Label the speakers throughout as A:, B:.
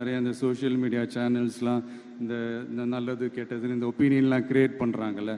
A: நிறைய இந்த social media சேனல்ஸ்லாம் இந்த இந்த நல்லது கெட்டதுன்னு இந்த ஒப்பீனியன்லாம் கிரியேட் பண்ணுறாங்கல்ல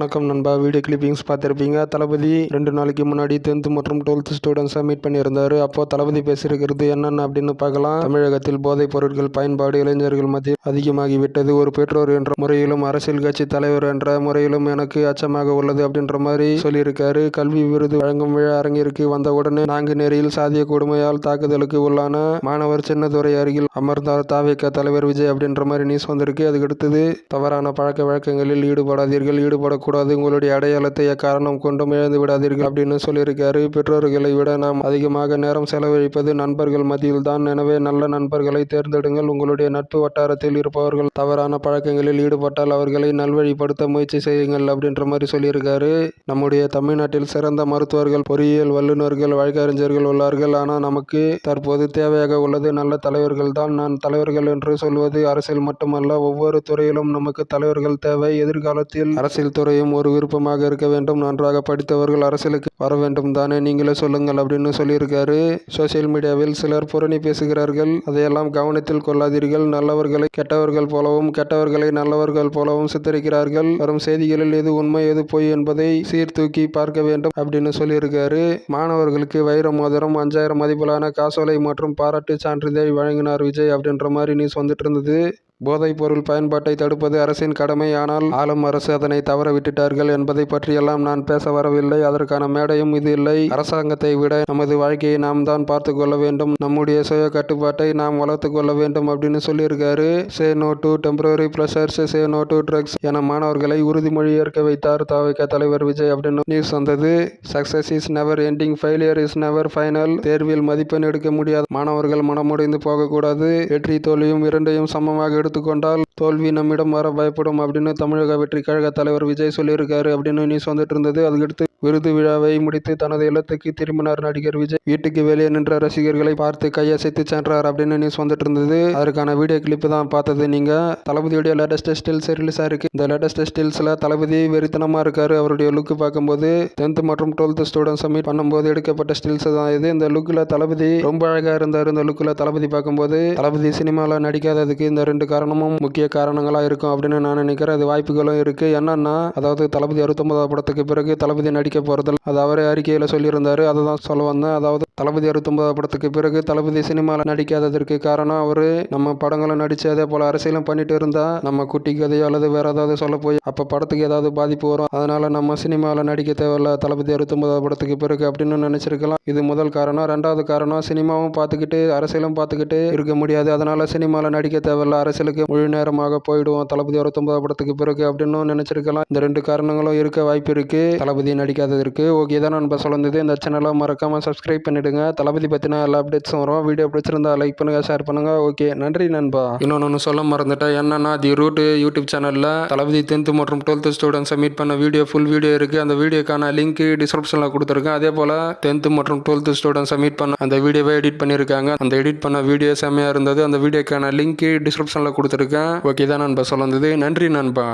B: வணக்கம் நண்பா. வீடியோ கிளிப்பிங்ஸ் பார்த்துருப்பீங்க. தளபதி ரெண்டு நாளைக்கு முன்னாடி டென்த் மற்றும் டுவெல்த் ஸ்டூடெண்ட்ஸாக மீட் பண்ணியிருந்தாரு. அப்போ தளபதி பேசியிருக்கிறது என்னென்ன அப்படின்னு பார்க்கலாம். தமிழகத்தில் போதைப் பொருட்கள் பயன்பாடு இளைஞர்கள் மத்தியில் அதிகமாகிவிட்டது. ஒரு பெற்றோர் என்ற முறையிலும் அரசியல் கட்சி தலைவர் என்ற முறையிலும் எனக்கு அச்சமாக உள்ளது அப்படின்ற மாதிரி சொல்லியிருக்காரு. கல்வி விருது வழங்கும் விழா அரங்கிற்கு வந்த உடனே நேரில் சாதிய கொடுமையால் தாக்குதலுக்கு உள்ளான மாணவர் சின்னதுரை அருகில் அமர்ந்தார் தாவேக்க தலைவர் விஜய் அப்படின்ற மாதிரி நியூஸ் வந்திருக்கு. அதுக்கடுத்தது தவறான பழக்க வழக்கங்களில் ஈடுபடாதீர்கள். ஈடுபடக்கூடாது. உங்களுடைய அடையாளத்தை எக்காரணம் கொண்டும் இழந்து விடாதீர்கள் அப்படின்னு சொல்லியிருக்காரு. பெற்றோர்களை விட நாம் அதிகமாக நேரம் செலவழிப்பது நண்பர்கள் மத்தியில் தான் எனவே நல்ல நண்பர்களை தேர்ந்தெடுங்கள். உங்களுடைய நட்பு வட்டாரத்தில் இருப்பவர்கள் தவறான பழக்கங்களில் ஈடுபட்டால் அவர்களை நல்வழிப்படுத்த முயற்சி செய்யுங்கள் அப்படின்ற மாதிரி சொல்லியிருக்காரு. நம்முடைய தமிழ்நாட்டில் சிறந்த மருத்துவர்கள் பொறியியல் வல்லுநர்கள் வழக்கறிஞர்கள் உள்ளார்கள். ஆனால் நமக்கு தற்போது தேவையாக உள்ளது நல்ல தலைவர்கள் தான். நான் தலைவர்கள் என்று சொல்வது அரசியல் மட்டுமல்ல. ஒவ்வொரு துறையிலும் நமக்கு தலைவர்கள் தேவை. எதிர்காலத்தில் அரசியல் அவசியம் ஒரு விருப்பமாக இருக்க வேண்டும். நன்றாக படித்தவர்கள் அரசியலுக்கு வர வேண்டும். தானே நீங்களே சொல்லுங்கள் அப்படின்னு சொல்லியிருக்காரு. சோசியல் மீடியாவில் சிலர் புரணி பேசுகிறார்கள். அதையெல்லாம் கவனத்தில் கொள்ளாதீர்கள். நல்லவர்களை கெட்டவர்கள் போலவும் கெட்டவர்களை நல்லவர்கள் போலவும் சித்தரிக்கிறார்கள். வரும் செய்திகளில் எது உண்மை எது பொய் என்பதை சீர்தூக்கி பார்க்க வேண்டும் அப்படின்னு சொல்லியிருக்காரு. மாணவர்களுக்கு வைர மோதிரம் அஞ்சாயிரம் மதிப்பிலான காசோலை மற்றும் பாராட்டு சான்றிதழ் வழங்கினார் விஜய் அப்படின்ற மாதிரி நியூஸ் வந்துட்டு இருந்தது. போதைப் பொருள் பயன்பாட்டை தடுப்பது அரசின் கடமை. ஆனால் ஆளும் அரசு அதனை தவற விட்டுட்டார்கள் என்பதை பற்றியெல்லாம் நான் பேச வரவில்லை. அதற்கான மேடையும் இது இல்லை. அரசாங்கத்தை விட நமது வாழ்க்கையை நாம் தான் பார்த்து கொள்ள வேண்டும். நம்முடைய சுய கட்டுப்பாட்டை நாம் வளர்த்து கொள்ள வேண்டும் அப்படின்னு சொல்லியிருக்காரு. Say no to temporary pressures say no to drugs என மாணவர்களை உறுதிமொழி ஏற்க வைத்தார் தாவிக தலைவர் விஜய் அப்படின்னு நியூஸ் வந்தது. Success is never ending failure is never final. தேர்வில் மதிப்பெண் எடுக்க முடியாத மாணவர்கள் மனமுடைந்து போகக்கூடாது. வெற்றி தோல்வியும் இரண்டையும் சமமாக எடுத்துக்கொண்டால் தோல்வி நம்மிடம் வர பயப்படும் அப்படின்னு தமிழக வெற்றி கழக தலைவர் விஜய் சொல்லியிருக்காரு அப்படின்னு நியூஸ் வந்துட்டு இருந்தது. அதுக்கடுத்து விருது விழாவை முடித்து தனது இல்லத்துக்கு திரும்பினார் நடிகர் விஜய். வீட்டுக்கு வெளியே நின்ற ரசிகர்களை பார்த்து கையசைத்து சென்றார் அப்படின்னு நியூஸ் வந்துட்டு இருந்தது. அதற்கான வீடியோ கிளிப்பு தான் பார்த்தது நீங்க. தளபதியுடைய லேட்டஸ்ட் ஸ்டில்ஸ் ரிலீஸ் ஆயிருக்கு இந்த லேட்டஸ்ட் ஸ்டில்ஸ்ல தளபதி வெறித்தனமா இருக்காரு அவருடைய லுக்கு பார்க்கும்போது. டென்த் மற்றும் டுவெல்த் ஸ்டூடெண்ட்ஸ் மீட் பண்ணும்போது எடுக்கப்பட்ட ஸ்டில்ஸ் தான் இது. இந்த லுக்கில் தளபதி ரொம்ப அழகா இருந்தார். இந்த லுக்கில் தளபதி பார்க்கும்போது தளபதி சினிமாவில் நடிக்காததுக்கு இந்த ரெண்டு காரணமும் முக்கிய காரணங்களாக இருக்கும் அப்படின்னு நான் நினைக்கிறேன். அது வாய்ப்புகளும் இருக்கு. என்னன்னா அதாவது தளபதி அறுபத்தொன்பதாம் படத்துக்கு பிறகு தளபதி நடிக்க போறதில் அது அவரே அறிக்கையில் சொல்லியிருந்தாரு. அதை தான் சொல்ல வந்தேன். அதாவது தளபதி அறுபத்தொன்பதாம் படத்துக்கு பிறகு தளபதி சினிமாவில் நடிக்காததற்கு காரணம் அவர். நம்ம படங்களை நடிச்சு அதே போல் அரசியலும் பண்ணிட்டு இருந்தா நம்ம குட்டி கதையோ அல்லது வேற ஏதாவது சொல்ல போய் அப்போ படத்துக்கு ஏதாவது பாதிப்பு வரும். அதனால நம்ம சினிமாவில் நடிக்க தேவையில்ல தளபதி அறுபத்தொன்பதாம் படத்துக்கு பிறகு அப்படின்னு நினைச்சிருக்கலாம். இது முதல் காரணம். ரெண்டாவது காரணம் சினிமாவும் பார்த்துக்கிட்டு அரசியலும் பார்த்துக்கிட்டு இருக்க முடியாது. அதனால சினிமாவில் நடிக்க தேவையில்ல. அரசியலுக்கு முழு நேரமாக போயிடுவோம். தளபதி அறுபத்தொன்பதாம் படத்துக்கு பிறகு அப்படின்னு நினைச்சிருக்கலாம். இந்த ரெண்டு காரணங்களும் இருக்க வாய்ப்பு இருக்கு. தளபதி நடிக்காததற்கு. ஓகே தான் நண்பர் சொல்லுது இந்த சேனலை மறக்காம சப்ஸ்கிரைப் பண்ணிடுங்க தளபதி பற்றின எல்லா அப்டேட்ஸும் வரும். வீடியோ பிடிச்சிருந்தா லைக் பண்ணுங்கள் ஷேர் பண்ணுங்க. ஓகே நன்றி நண்பா. இன்னொன்று சொல்ல மறந்துட்டேன். என்னன்னா தி ரூட் யூடியூப் சேனலில் தளபதி டென்த்து மற்றும் டுவெல்த்து ஸ்டூடெண்ட்ஸை மீட் பண்ண வீடியோ ஃபுல் வீடியோ இருக்குது அந்த வீடியோக்கான லிங்க் டிஸ்கிரிப்ஷனில் கொடுத்துருக்கேன். அதே போல் டென்த்து மற்றும் டுவெல்த்து ஸ்டூடெண்ட்ஸை மீட் பண்ண அந்த வீடியோவை எடிட் பண்ணியிருக்காங்க. அந்த எடிட் பண்ண வீடியோ செம்மையாக இருந்தது. அந்த வீடியோக்கான லிங்க் டிஸ்கிரிப்ஷனில் கொடுத்துருக்கேன். ஓகே தான் நண்பா. சொல்லுந்தது நன்றி நண்பா.